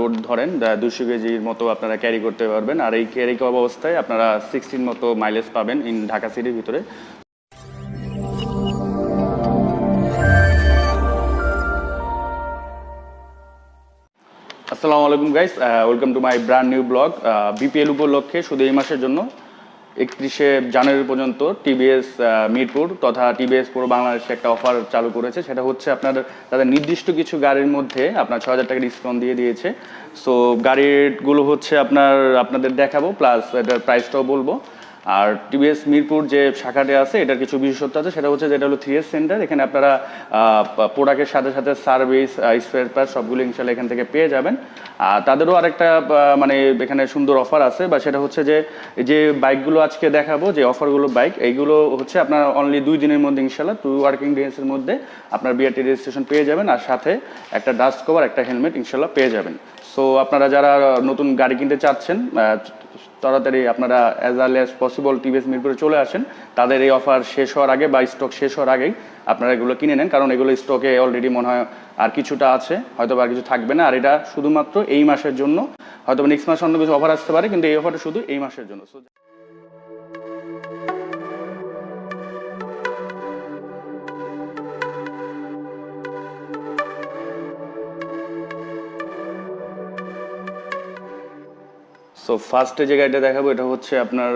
Load ধরেন দুশো কেজির মতো আপনারা ক্যারি করতে পারবেন। আর এই ক্যারি করা অবস্থায় আপনারা সিক্সটিন মতো মাইলেজ পাবেন ইন ঢাকা সিটির ভিতরে। আসসালামু আলাইকুম guys welcome to my brand new vlog BPL উপলক্ষে শুধু এই মাসের জন্য। একত্রিশে জানুয়ারি পর্যন্ত টিবিএস মিরপুর তথা টিবিএস পুরো বাংলাদেশে একটা অফার চালু করেছে। সেটা হচ্ছে আপনার তাদের নির্দিষ্ট কিছু গাড়ির মধ্যে আপনার ছ হাজার টাকা ডিসকাউন্ট দিয়ে দিয়েছে। সো গাড়িগুলো হচ্ছে আপনার, আপনাদের দেখাবো প্লাস এটার প্রাইসটাও বলব। আর টিবিএস মিরপুর যে শাখাতে আছে, এটার কিছু বিশেষত্ব আছে, সেটা হচ্ছে যেটা হলো থ্রি এস সেন্টার এখানে আপনারা প্রোডাক্টের সাথে সাথে সার্ভিস স্পেয়ার পার্ট সবগুলো ইনশাল্লাহ এখান থেকে পেয়ে যাবেন। আর তাদেরও আরেকটা মানে এখানে সুন্দর অফার আছে, বা সেটা হচ্ছে যে যে বাইকগুলো আজকে দেখাবো, যে অফারগুলো বাইক এইগুলো হচ্ছে আপনার অনলি দুই দিনের মধ্যে ইনশাল্লাহ টু ওয়ার্কিং ডেজের মধ্যে আপনার বিআরটি রেজিস্ট্রেশন পেয়ে যাবেন, আর সাথে একটা ডাস্ট কভার একটা হেলমেট ইনশাল্লাহ পেয়ে যাবেন। সো আপনারা যারা নতুন গাড়ি কিনতে চাচ্ছেন তাড়াতাড়ি আপনারা as early as possible TVS মিরপুরে চলে আসেন। তাদের এই অফার শেষ হওয়ার আগে বা স্টক শেষ হওয়ার আগেই আপনারা এগুলো কিনে নেন, কারণ এগুলো স্টকে অলরেডি মনে হয় আর কিছুটা আছে হয়তো আর কিছু থাকবে না। আর এটা শুধুমাত্র এই মাসের জন্য হয়তো নেক্সট মাসে অন্য কিছু অফার আসতে পারে, কিন্তু এই অফারটা শুধু এই মাসের জন্য। সো ফার্স্টে যে গাড়িটা দেখাবো, এটা হচ্ছে আপনার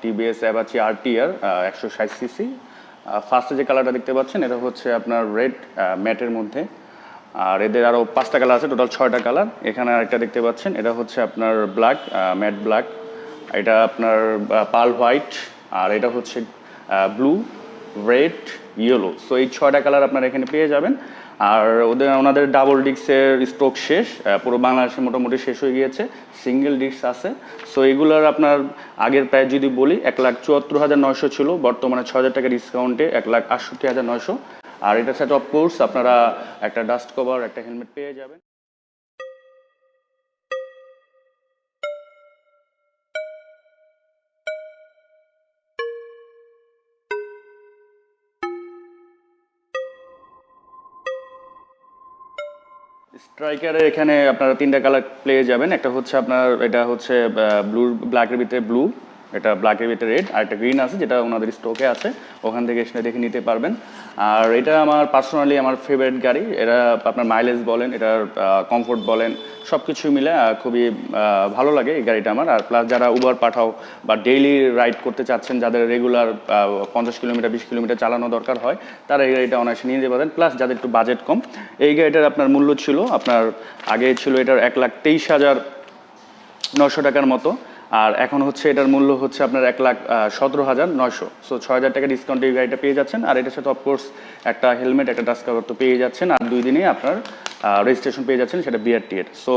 টিবিএস অ্যাপাচি আরটিআর একশো ষাট সিসি ফার্স্টে যে কালারটা দেখতে পাচ্ছেন, এটা হচ্ছে আপনার রেড ম্যাটের মধ্যে। আর এদের আরও পাঁচটা কালার আছে টোটাল ছয়টা কালার এখানে আরেকটা দেখতে পাচ্ছেন, এটা হচ্ছে আপনার ব্ল্যাক ম্যাট ব্ল্যাক এটা আপনার পাল হোয়াইট আর এটা হচ্ছে ব্লু রেড ইয়েলো সো এই ছয়টা কালার আপনারা এখানে পেয়ে যাবেন। আর ওদের, ওনাদের ডাবল ডিস্কের স্ট্রোক শেষ পুরো বাংলাদেশে মোটামুটি শেষ হয়ে গিয়েছে সিঙ্গেল ডিস্ক আছে। সো এগুলোর আপনার আগের প্রায় যদি বলি, এক লাখ চুয়াত্তর হাজার নয়শো ছিল, বর্তমানে ছ হাজার টাকা ডিসকাউন্টে এক লাখ আটষট্টি হাজার নয়শো। আর এটা সেট অফ কোর্স আপনারা একটা ডাস্ট কভার একটা হেলমেট পেয়ে যাবেন। স্ট্রাইকারের এখানে আপনারা তিনটা কালার পেয়ে যাবেন। একটা হচ্ছে আপনার, এটা হচ্ছে ব্লু ব্ল্যাকের ভিতরে ব্লু এটা ব্ল্যাকের ভিতরে রেড আর একটা গ্রিন আছে যেটা ওনাদের স্টকে আছে। ওখান থেকে এসে দেখে নিতে পারবেন। আর এটা আমার পার্সোনালি আমার ফেভারিট গাড়ি। এটা আপনার মাইলেজ বলেন, এটার কমফোর্ট বলেন সব কিছু মিলে খুবই ভালো লাগে এই গাড়িটা আমার। আর প্লাস যারা উবার পাঠাও বা ডেইলি রাইড করতে চাচ্ছেন, যাদের রেগুলার পঞ্চাশ কিলোমিটার, বিশ কিলোমিটার চালানো দরকার হয়, তারা এই গাড়িটা অনায়াসে নিয়ে যেতে পারেন। প্লাস যাদের একটু বাজেট কম, এই গাড়িটার আপনার মূল্য ছিল, আপনার আগে ছিল এটার এক লাখ তেইশ হাজার নশো টাকার মতো। আর এখন হচ্ছে এটার মূল্য হচ্ছে আপনার এক লাখ সতেরো হাজার নয়শো। সো ছয় হাজার টাকা ডিসকাউন্ট এই গাড়িটা পেয়ে যাচ্ছেন। আর এটার সাথে অফকোর্স একটা হেলমেট একটা ডাস্ট কাভার তো পেয়ে যাচ্ছেন। আর দুই দিনে আপনার রেজিস্ট্রেশন পেয়ে যাচ্ছেন সেটা বিআরটি এর। সো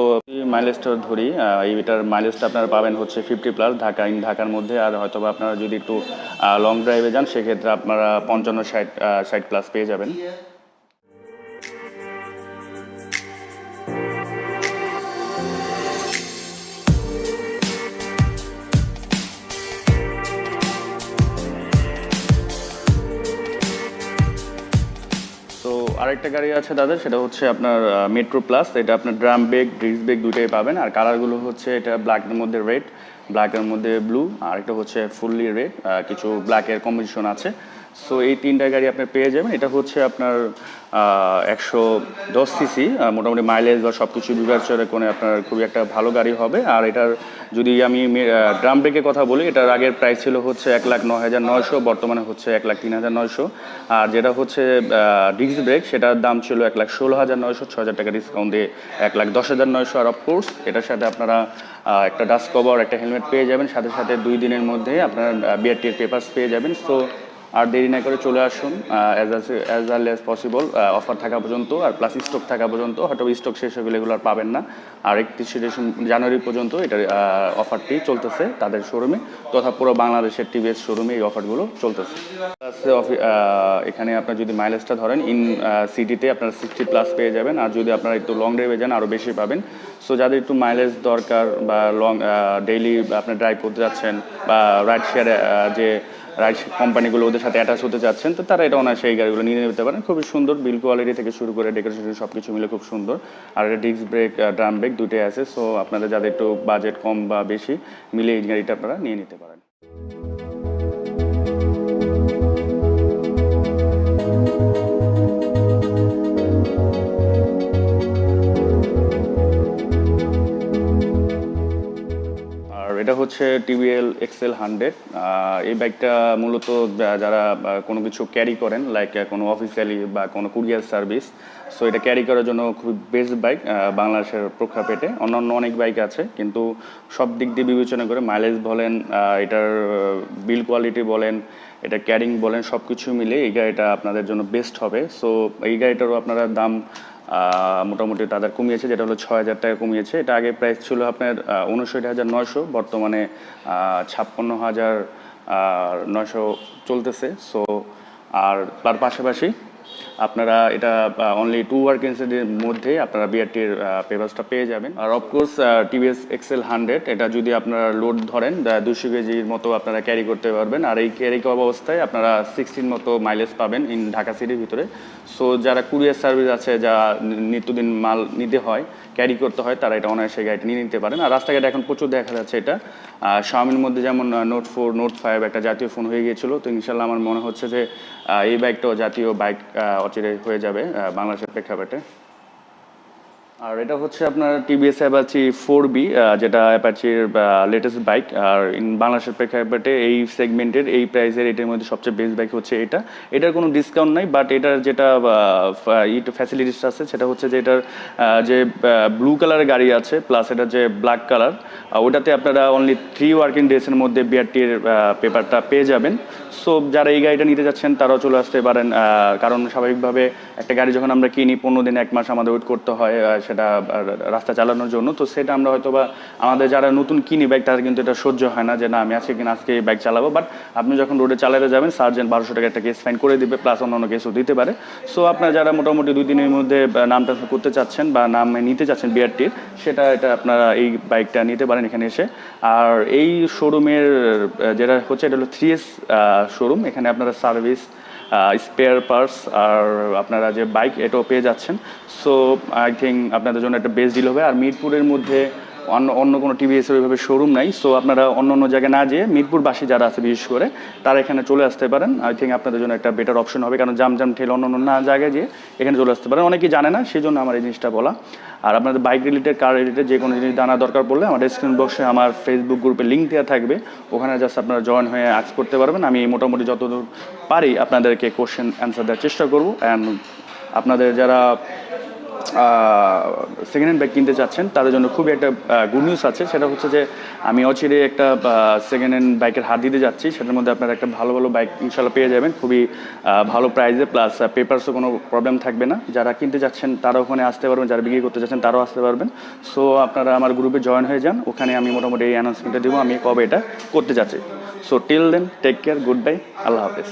মাইলেজটা ধরি আহ, এই এটার মাইলেজটা আপনারা পাবেন হচ্ছে ফিফটি প্লাস ঢাকা ইন ঢাকার মধ্যে। আর হয়তো বা আপনারা যদি একটু লং ড্রাইভে যান সেক্ষেত্রে আপনারা পঞ্চান্ন ষাট ষাট প্লাস পেয়ে যাবেন। আরেকটা গাড়ি আছে দাদা, সেটা হচ্ছে আপনার মেট্রো প্লাস এটা আপনার ড্রাম বেগ ড্রিক্স বেগ দুইটাই পাবেন। আর কালারগুলো হচ্ছে এটা ব্ল্যাকের মধ্যে রেড ব্ল্যাকের মধ্যে ব্লু আর একটা হচ্ছে ফুললি রেড কিছু ব্ল্যাকের কম্বিনেশন আছে। সো এই তিনটা গাড়ি আপনি পেয়ে যাবেন। এটা হচ্ছে আপনার একশো দশ সিসি মোটামুটি মাইলেজ বা সব কিছু বিবেচনা করে আপনার খুবই একটা ভালো গাড়ি হবে। আর এটার, যদি আমি ড্রাম ব্রেকের কথা বলি, এটার আগের প্রাইস ছিল হচ্ছে এক লাখ নয় হাজার নয়শো, বর্তমানে হচ্ছে এক লাখ তিন হাজার নয়শো। আর যেটা হচ্ছে ডিস্ক ব্রেক সেটার দাম ছিল এক লাখ ষোলো হাজার নয়শো, ছ হাজার টাকা ডিসকাউন্ট দিয়ে এক লাখ দশ হাজার নয়শো। আর অফকোর্স এটার সাথে আপনারা একটা ডাস্ট কভার একটা হেলমেট পেয়ে যাবেন সাথে সাথে দুই দিনের মধ্যে আপনার বিআরটির পেপার্স পেয়ে যাবেন। সো আর দেরি না করে চলে আসুন as early as possible offer থাকা পর্যন্ত, আর প্লাস স্টক থাকা পর্যন্ত, হয়তো স্টক শেষ হয়ে গেলে এগুলো আর পাবেন না। আর একত্রিশে জানুয়ারি পর্যন্ত এটার অফারটি চলতেছে তাদের শোরুমে তথা পুরো বাংলাদেশের টিভিএস শোরুমে এই অফারগুলো চলতেছে। এখানে আপনার যদি মাইলেজটা ধরেন ইন সিটিতে আপনার সিক্সটি প্লাস পেয়ে যাবেন, আর যদি আপনারা একটু লং ড্রাইভে যান আরও বেশি পাবেন। সো যাদের একটু মাইলেজ দরকার বা লং ডেইলি আপনার ড্রাইভ করতে যাচ্ছেন, বা রাইড শেয়ারে যে রাইড কোম্পানিগুলো ওদের সাথে অ্যাটাচ হতে চাচ্ছেন তো তারা এটা ওনার সেই গাড়িগুলো নিয়ে নিতে পারেন। খুবই সুন্দর বিল কোয়ালিটি থেকে শুরু করে ডেকোরেশন সব কিছু মিলে খুব সুন্দর। আর এটা ডিস্ক ব্রেক ড্রাম ব্রেক দুটোই আছে সো আপনাদের যাদের একটু বাজেট কম বা বেশি মিলে এই গাড়িটা আপনারা নিয়ে নিতে পারেন। এটা হচ্ছে টিভিএল এক্সেল হান্ড্রেড এই বাইকটা মূলত যারা কোনো কিছু ক্যারি করেন লাইক কোনো অফিসিয়ালি বা কোনো কুরিয়ার সার্ভিস সো এটা ক্যারি করার জন্য খুবই বেস্ট বাইক বাংলাদেশের প্রেক্ষাপটে অন্যান্য অনেক বাইক আছে, কিন্তু সব দিক দিয়ে বিবেচনা করে মাইলেজ বলেন এটার বিল কোয়ালিটি বলেন, এটা ক্যারিং বলেন সব কিছু মিলে এই গাড়িটা আপনাদের জন্য বেস্ট হবে। সো এই গাড়িটারও আপনারা দাম মোটামুটি তাদের কমিয়েছে, যেটা হলো ছয় হাজার টাকা কমিয়েছে। এটা আগে প্রাইস ছিল আপনার উনষাট হাজার নয়শো, বর্তমানে ছাপ্পান্ন হাজার নয়শো চলতেছে। সো আর তার পাশাপাশি আপনারা এটা অনলি টু ওয়ার্কেন্সের মধ্যে আপনারা বিআরটির পেপারসটা পেয়ে যাবেন। আর of course TVS XL hundred এটা যদি আপনারা লোড ধরেন দুশো কেজির মতো আপনারা ক্যারি করতে পারবেন। আর এই ক্যারি করা অবস্থায় আপনারা সিক্সটিন মতো মাইলেজ পাবেন ইন ঢাকা সিটির ভিতরে। সো যারা কুরিয়ার সার্ভিস আছে, যা নিত্যদিন মাল নিতে হয় ক্যারি করতে হয়, তারা এটা অনায়াসে গাড়িটা নিয়ে নিতে পারেন। আর রাস্তাঘাটে এখন প্রচুর দেখা যাচ্ছে এটা। শাওমির মধ্যে যেমন নোট ফোর নোট ফাইভ একটা জাতীয় ফোন হয়ে গিয়েছিল। তো ইনশাল্লাহ আমার মনে হচ্ছে যে এই বাইকটাও জাতীয় বাইক অচিরে হয়ে যাবে বাংলাদেশের প্রেক্ষাপটে। আর এটা হচ্ছে আপনার টিভিএস অ্যাপাচি ফোর বি যেটা অ্যাপাচির লেটেস্ট বাইক আর ইন বাংলাদেশের প্রেক্ষাপটে এই সেগমেন্টের এই প্রাইসের এটার মধ্যে সবচেয়ে বেস্ট বাইক হচ্ছে এটা। এটার কোনো ডিসকাউন্ট নাই বাট এটার যেটা ইট ফ্যাসিলিটিস আছে, সেটা হচ্ছে যে এটার যে ব্লু কালারের গাড়ি আছে প্লাস এটার যে ব্ল্যাক কালার ওটাতে আপনারা অনলি থ্রি ওয়ার্কিং ডেজের মধ্যে বিআরটির পেপারটা পেয়ে যাবেন। সো যারা এই গাড়িটা নিতে যাচ্ছেন, তারাও চলে আসতে পারেন কারণ স্বাভাবিকভাবে একটা গাড়ি যখন আমরা কিনি, পনেরো দিন, এক মাস আমাদের ওয়েট করতে হয় সেটা রাস্তা চালানোর জন্য। তো সেটা আমরা হয়তো বা আমাদের যারা নতুন কিনি বাইক তাদের কিন্তু এটা সহ্য হয় না যে, না, আমি আজকে কিনা, আজকে এই বাইক চালাবো। বাট আপনি যখন রোডে চালাতে যাবেন সার্জেন্ট বারোশো টাকা একটা কেস ফাইন করে দিবে প্লাস অন্যান্য কেসও দিতে পারে। সো আপনারা যারা মোটামুটি দুই দিনের মধ্যে নাম ট্রান্সফার করতে চাচ্ছেন বা নাম নিতে চাচ্ছেন বিআরটির সেটা, এটা আপনারা এই বাইকটা নিতে পারেন এখানে এসে। আর এই শোরুমের যেটা হচ্ছে, এটা হলো থ্রি এস শোরুম এখানে আপনারা সার্ভিস স্পেয়ার পার্টস আর আপনারা যে বাইক এটাও পেয়ে যাচ্ছেন। সো আই থিঙ্ক আপনাদের জন্য একটা বেস্ট ডিল হবে। আর মিরপুরের মধ্যে অন্য অন্য কোনো টিভিএস এর ওইভাবে শোরুম নাই সো আপনারা অন্য অন্য জায়গায় না যেয়ে মিরপুরবাসী যারা আছে, বিশেষ করে, তারা এখানে চলে আসতে পারেন। আই থিঙ্ক আপনাদের জন্য একটা বেটার অপশন হবে, কারণ জাম জাম ঠেলে অন্য অন্য না জায়গায় যেয়ে এখানে চলে আসতে পারেন। অনেকেই জানে না সেই জন্য আমার এই জিনিসটা বলা। আর আপনাদের বাইক রিলেটেড কার রিলেটেড যে কোনো জিনিস জানা দরকার পড়লে আমার স্ক্রিন বক্সে আমার ফেসবুক গ্রুপে লিঙ্ক দেওয়া থাকবে। ওখানে জাস্ট আপনারা জয়েন হয়ে আজ করতে পারবেন। আমি মোটামুটি যতদূর পারি আপনাদেরকে কোশ্চেন অ্যান্সার দেওয়ার চেষ্টা করব। অ্যান্ড আপনাদের যারা সেকেন্ড হ্যান্ড বাইক কিনতে চাচ্ছেন তাদের জন্য খুবই একটা গুড নিউজ আছে। সেটা হচ্ছে যে, আমি অচিরে একটা সেকেন্ড হ্যান্ড বাইকের হাত দিতে যাচ্ছি। সেটার মধ্যে আপনারা একটা ভালো ভালো বাইক ইনশাল্লাহ পেয়ে যাবেন। খুবই ভালো প্রাইসে প্লাস পেপারসও কোনো প্রবলেম থাকবে না। যারা কিনতে চাচ্ছেন তারা ওখানে আসতে পারবেন। যারা বিক্রি করতে চাচ্ছেন তারাও আসতে পারবেন। সো আপনারা আমার গ্রুপে জয়েন হয়ে যান। ওখানে আমি মোটামুটি এই অ্যানাউন্সমেন্টটা দেবো। আমি কবে এটা করতে যাচ্ছি। So till then take care good bye আল্লাহ হাফেজ।